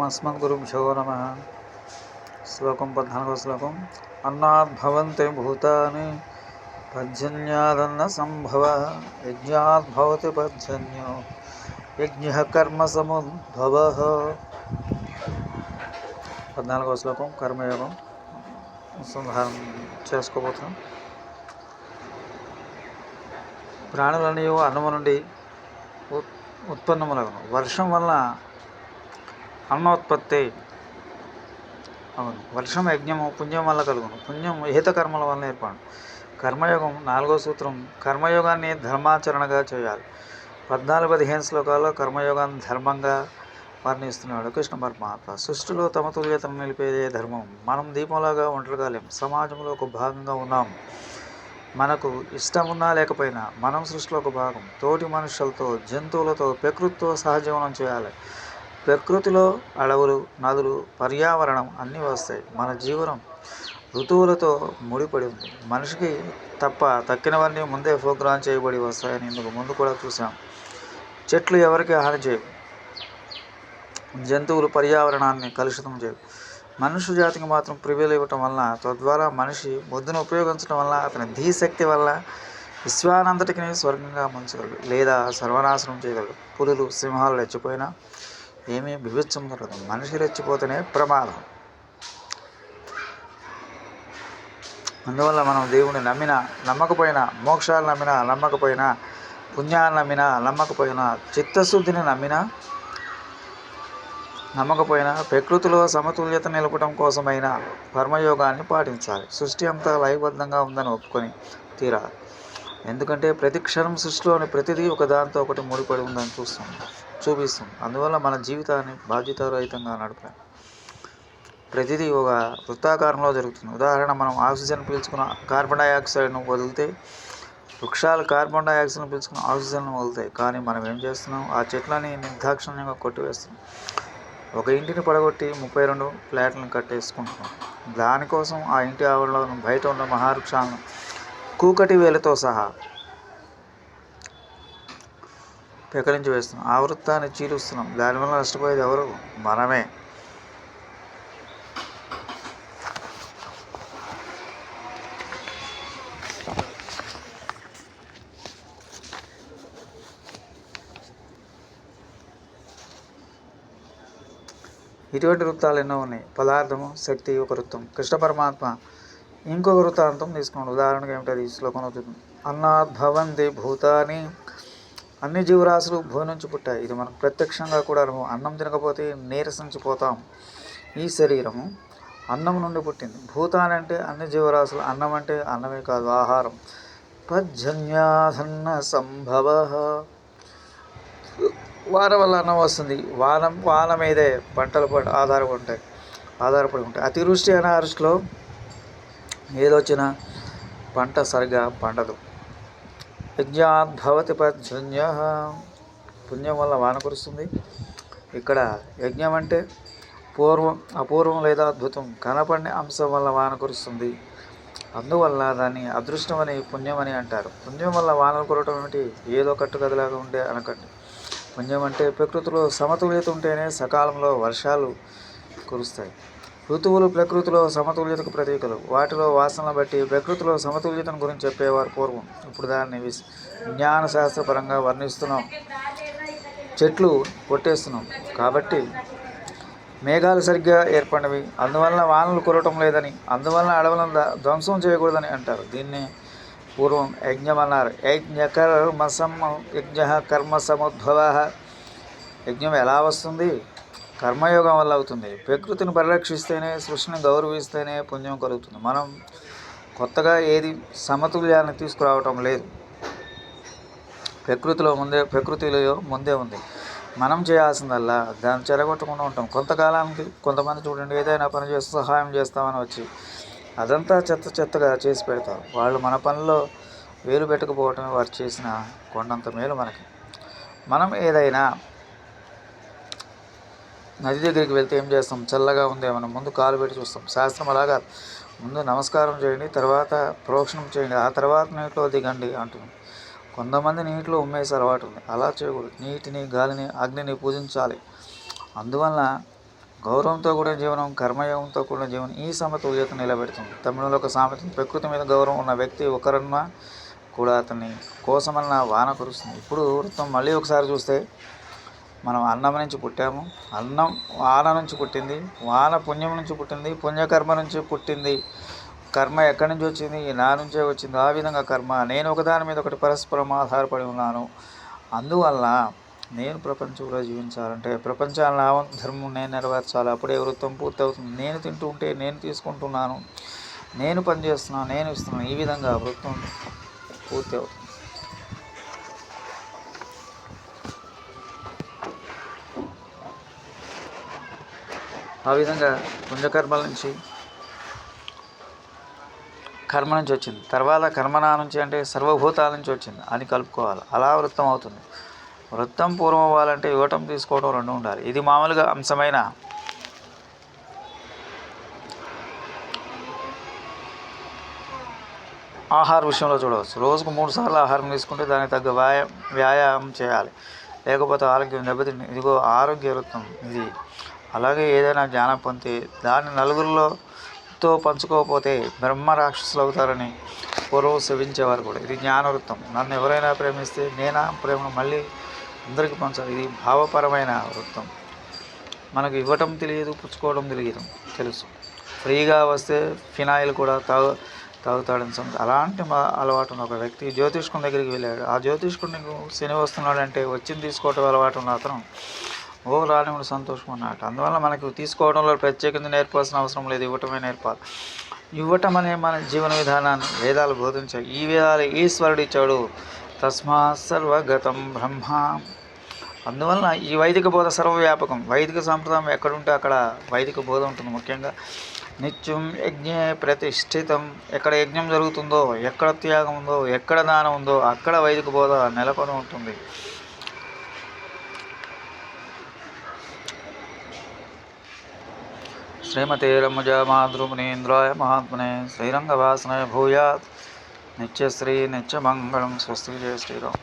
अस्मद्गुरुभ्यो नमः శ్లోకం పద్నాలుగో శ్లోకం అన్నాద్ భవంతి భూతాని పర్జన్యాదన్న సంభవ యజ్ఞాద్ భవతి పర్జన్యో యజ్ఞ కర్మ సముద్భవ పద్నాలుగో శ్లోకం కర్మయోగం సంధానం చేసుకోబోతున్నాం ప్రాణులన్నీ అన్నము నుండి ఉత్- ఉత్పన్నములగును వర్షం వల్ల అన్నోత్పత్తి. అవును. వర్షం యజ్ఞము పుణ్యం వల్ల కలుగును. పుణ్యం హేత కర్మల వల్ల ఏర్పడు కర్మయోగం నాలుగో సూత్రం. కర్మయోగాన్ని ధర్మాచరణగా చేయాలి. పద్నాలుగు పదిహేను శ్లోకాల్లో కర్మయోగాన్ని ధర్మంగా వర్ణిస్తున్నాడు కృష్ణ పరమాత్మ. సృష్టిలో సమతుల్యతను నిలిపేదే ధర్మం. మనం దీపంలాగా ఒంటరిగాలేం సమాజంలో ఒక భాగంగా ఉన్నాం. మనకు ఇష్టం ఉన్నా లేకపోయినా మనం సృష్టిలో ఒక భాగం. తోటి మనుషులతో జంతువులతో ప్రకృతితో సహజీవనం చేయాలి. ప్రకృతిలో అడవులు నదులు పర్యావరణం అన్నీ వస్తాయి. మన జీవనం ఋతువులతో ముడిపడి ఉంది. మనిషికి తప్ప తక్కినవన్నీ ముందే ప్రోగ్రామ్ చేయబడి వస్తాయని ఇందుకు ముందు కూడా చూసాం చెట్లు ఎవరికి హాని చేయవు. జంతువులు పర్యావరణాన్ని కలుషితం చేయవు. మనుషు జాతికి మాత్రం ప్రివ్యూలు ఇవ్వటం వలన తద్వారా మనిషి బుద్ధిని ఉపయోగించడం వల్ల అతని ధీశక్తి వల్ల విశ్వానంతటికి స్వర్గంగా మంచగలడు లేదా సర్వనాశనం చేయగలడు. పులులు సింహాలు రెచ్చిపోయినా ఏమీ బిభిత్సం జరగదు మనిషి రెచ్చిపోతేనే ప్రమాదం. అందువల్ల మనం దేవుని నమ్మినా నమ్మకపోయినా మోక్షాలు నమ్మినా నమ్మకపోయినా పుణ్యాలు నమ్మినా నమ్మకపోయినా చిత్తశుద్ధిని నమ్మినా నమ్మకపోయినా ప్రకృతిలో సమతుల్యత నిలపడం కోసమైనా కర్మయోగాన్ని పాటించాలి. సృష్టి అంతా లయబద్ధంగా ఉందని ఒప్పుకొని తీరాలి. ఎందుకంటే ప్రతి క్షణం సృష్టిలోని ప్రతిదీ ఒక దాంతో ఒకటి ముడిపడి ఉందని చూస్తున్నాం. చూపిస్తుంది అందువల్ల మన జీవితాన్ని బాధ్యతారహితంగా నడపాలి. ప్రతిదీ ఒక వృత్తాకారంలో జరుగుతుంది. ఉదాహరణ మనం ఆక్సిజన్ పీల్చుకున్న కార్బన్ డైఆక్సైడ్ను వదిలితే వృక్షాలు కార్బన్ డైఆక్సైడ్ను పీల్చుకున్న ఆక్సిజన్ను వదులుతాయి. కానీ మనం ఏం చేస్తున్నాం? ఆ చెట్లని నిర్దాక్షిణ్యంగా కొట్టివేస్తున్నాం. ఒక ఇంటిని పడగొట్టి ముప్పై రెండు ఫ్లాట్లను కట్టేసుకుంటున్నాం. దానికోసం ఆ ఇంటి ఆవరణలో బయట ఉన్న మహావృక్షాలను కూకటి వేలతో సహా పెకరించి వేస్తున్నాం ఆ వృత్తాన్ని చీలుస్తున్నాం దానివల్ల నష్టపోయేది ఎవరు? మనమే. ఇటువంటి వృత్తాలు ఎన్నో ఉన్నాయి. పదార్థము శక్తి ఒక వృత్తం. కృష్ణ పరమాత్మ ఇంకొక వృత్తాంతం తీసుకోండి ఉదాహరణకు ఏమిటది? ఈ శ్లోకం అవుతుంది అన్నాద్ భవంతి భూతాని అన్ని జీవరాశులు భూమి నుంచి పుట్టాయి. ఇది మనకు ప్రత్యక్షంగా కూడా అనుభవం అన్నం తినకపోతే నీరసించిపోతాం ఈ శరీరము అన్నం నుండి పుట్టింది. భూతాన్ అంటే అన్ని జీవరాశులు అన్నం అంటే అన్నమే కాదు ఆహారం. పర్జన్యాధన్న సంభవ. వాన వల్ల అన్నం వస్తుంది. వానం వాన మీదే పంటలు ఆధారపడి ఉంటాయి. ఆధారపడి ఉంటాయి. అతివృష్టి అనావృష్టిలో ఏదొచ్చినా పంట సరిగా పండదు. యజ్ఞాద్భవతి పర్జన్య పుణ్యం వల్ల వాన కురుస్తుంది. ఇక్కడ యజ్ఞం అంటే పూర్వం అపూర్వం లేదా అద్భుతం కనపడిన అంశం వల్ల వాన కురుస్తుంది. అందువల్ల దాన్ని అదృష్టమని అని అంటారు. పుణ్యం వల్ల వానలు కురవటం ఏమిటి? ఏదో కట్టుకథలాగా ఉండే అనకండి. పుణ్యం అంటే ప్రకృతిలో సమతుల్యత ఉంటేనే సకాలంలో వర్షాలు కురుస్తాయి. ఋతువులు ప్రకృతిలో సమతుల్యతకు ప్రతీకలు. వాటిలో వాసనలు బట్టి ప్రకృతిలో సమతుల్యతను గురించి చెప్పేవారు పూర్వం. ఇప్పుడు దాన్ని విస్ జ్ఞాన శాస్త్రపరంగా వర్ణిస్తున్నాం. చెట్లు కొట్టేస్తున్నాం. కాబట్టి మేఘాలు సరిగ్గా ఏర్పడినవి. అందువలన వానలు కురవటం లేదని అందువలన అడవులను ధ్వంసం చేయకూడదని అంటారు. దీన్ని పూర్వం యజ్ఞం అన్నారు యజ్ఞ కర్మ సమ యజ్ఞ కర్మ సముద్భవ యజ్ఞం ఎలా వస్తుంది? కర్మయోగం వల్ల అవుతుంది. ప్రకృతిని పరిరక్షిస్తేనే సృష్టిని గౌరవిస్తేనే పుణ్యం కలుగుతుంది. మనం కొత్తగా ఏది సమతుల్యాన్ని తీసుకురావటం లేదు. ప్రకృతిలో ముందే ప్రకృతిలో ముందే ఉంది. మనం చేయాల్సిందల్లా దాన్ని చెరగొట్టకుండా ఉంటాం. కొంతకాలానికి కొంతమంది చూడండి ఏదైనా పని చేస్తూ సహాయం చేస్తామని వచ్చి అదంతా చెత్త చెత్తగా చేసి పెడతారు. వాళ్ళు మన పనిలో వేలు పెట్టకపోవటమే వారు చేసిన కొండంత మేలు మనకి. మనం ఏదైనా నది దగ్గరికి వెళ్తే ఏం చేస్తాం? చల్లగా ఉంది మనం ముందు కాలు పెట్టి చూస్తాం. శాస్త్రం అలాగా ముందు నమస్కారం చేయండి తర్వాత ప్రోక్షణం చేయండి. ఆ తర్వాత నీటిలో దిగండి అంటుంది. కొంతమంది నీటిలో ఉమ్మేసే అలవాటు ఉంది. అలా చేయకూడదు. నీటిని గాలిని అగ్నిని పూజించాలి. అందువలన గౌరవంతో కూడిన జీవనం కర్మయోగంతో కూడిన జీవనం ఈ సమతుల్యత నిలబెడుతుంది. తమిళంలో ఒక సామెత ప్రకృతి మీద గౌరవం ఉన్న వ్యక్తి ఒకరన్నా కూడా అతన్ని కోసమన్న వాన కురుస్తుంది. ఇప్పుడు వృత్తం మళ్ళీ ఒకసారి చూస్తే మనం అన్నం నుంచి పుట్టాము. అన్నం వాన నుంచి పుట్టింది. వాన పుణ్యం నుంచి పుట్టింది. పుణ్యకర్మ నుంచి పుట్టింది. కర్మ ఎక్కడి నుంచి వచ్చింది? నా నుంచే వచ్చింది. ఆ విధంగా కర్మ. నేను ఒకదాని మీద ఒకటి పరస్పరం ఆధారపడి ఉన్నాను. అందువల్ల నేను ప్రపంచంలో జీవించాలంటే ప్రపంచాన్ని ధర్మం నేను నెరవేర్చాలి. అప్పుడే వృత్తం పూర్తవుతుంది. నేను తింటూ ఉంటే నేను తీసుకుంటున్నాను. నేను పని చేస్తున్నాను నేను ఇస్తున్నాను. ఈ విధంగా వృత్తం పూర్తి అవుతుంది ఆ విధంగా పుణ్యకర్మల నుంచి కర్మ నుంచి వచ్చింది. తర్వాత కర్మనా నుంచి అంటే సర్వభూతాల నుంచి వచ్చింది. అని కలుపుకోవాలి. అలా వృత్తం అవుతుంది. వృత్తం పూర్వం అవ్వాలంటే ఇవ్వటం తీసుకోవడం రెండు ఉండాలి. ఇది మామూలుగా అంశమైన ఆహార విషయంలో చూడవచ్చు. రోజుకు మూడు సార్లు ఆహారం తీసుకుంటే దానికి తగ్గ వ్యాయా వ్యాయామం చేయాలి. లేకపోతే ఆరోగ్యం దెబ్బతింది ఇదిగో ఆరోగ్య వృత్తం ఇది. అలాగే ఏదైనా జ్ఞానం పొందితే దాన్ని నలుగురిలోతో పంచుకోకపోతే బ్రహ్మ రాక్షసులు అవుతారని పూర్వం శ్రవించేవారు కూడా. ఇది జ్ఞానవృత్తం. నన్ను ఎవరైనా ప్రేమిస్తే నేనా ప్రేమను మళ్ళీ అందరికీ పంచాలి ఇది భావపరమైన వృత్తం. మనకు ఇవ్వటం తెలియదు పుచ్చుకోవడం తెలియదు తెలుసు. ఫ్రీగా వస్తే ఫినాయిల్ కూడా తాగు తాగుతాడని సంగతి. అలాంటి అలవాటు ఉన్న ఒక వ్యక్తి జ్యోతిష్కుని దగ్గరికి వెళ్ళాడు. ఆ జ్యోతిష్కుడు శని వస్తున్నాడంటే వచ్చింది తీసుకోవటం అలవాటు ఉన్న అతను ఓ రానివుడు సంతోషం అన్నట్టు అందువల్ల మనకు తీసుకోవడంలో ప్రత్యేకంగా నేర్పాల్సిన అవసరం లేదు. ఇవ్వటమే నేర్పాలి. ఇవ్వటం అనే మన జీవన విధానాన్ని వేదాలు బోధించాయి. ఈ వేదాలు ఈశ్వరుడు ఇచ్చాడు. తస్మా సర్వగతం బ్రహ్మ. అందువలన ఈ వైదిక బోధ సర్వవ్యాపకం. వైదిక సాంప్రదాయం ఎక్కడుంటే అక్కడ వైదిక బోధ ఉంటుంది ముఖ్యంగా. నిత్యం యజ్ఞే ప్రతిష్ఠితం. ఎక్కడ యజ్ఞం జరుగుతుందో ఎక్కడ త్యాగం ఉందో ఎక్కడ దానం ఉందో అక్కడ వైదిక బోధ నెలకొని ఉంటుంది. శ్రీమతే రమజ మాతృమునీంద్రాయ మహాత్మనే శ్రీరంగవాసనాయ భూయాత్ నిత్యశ్రీ నిత్యమంగళం స్వస్తి జయ శ్రీరామ్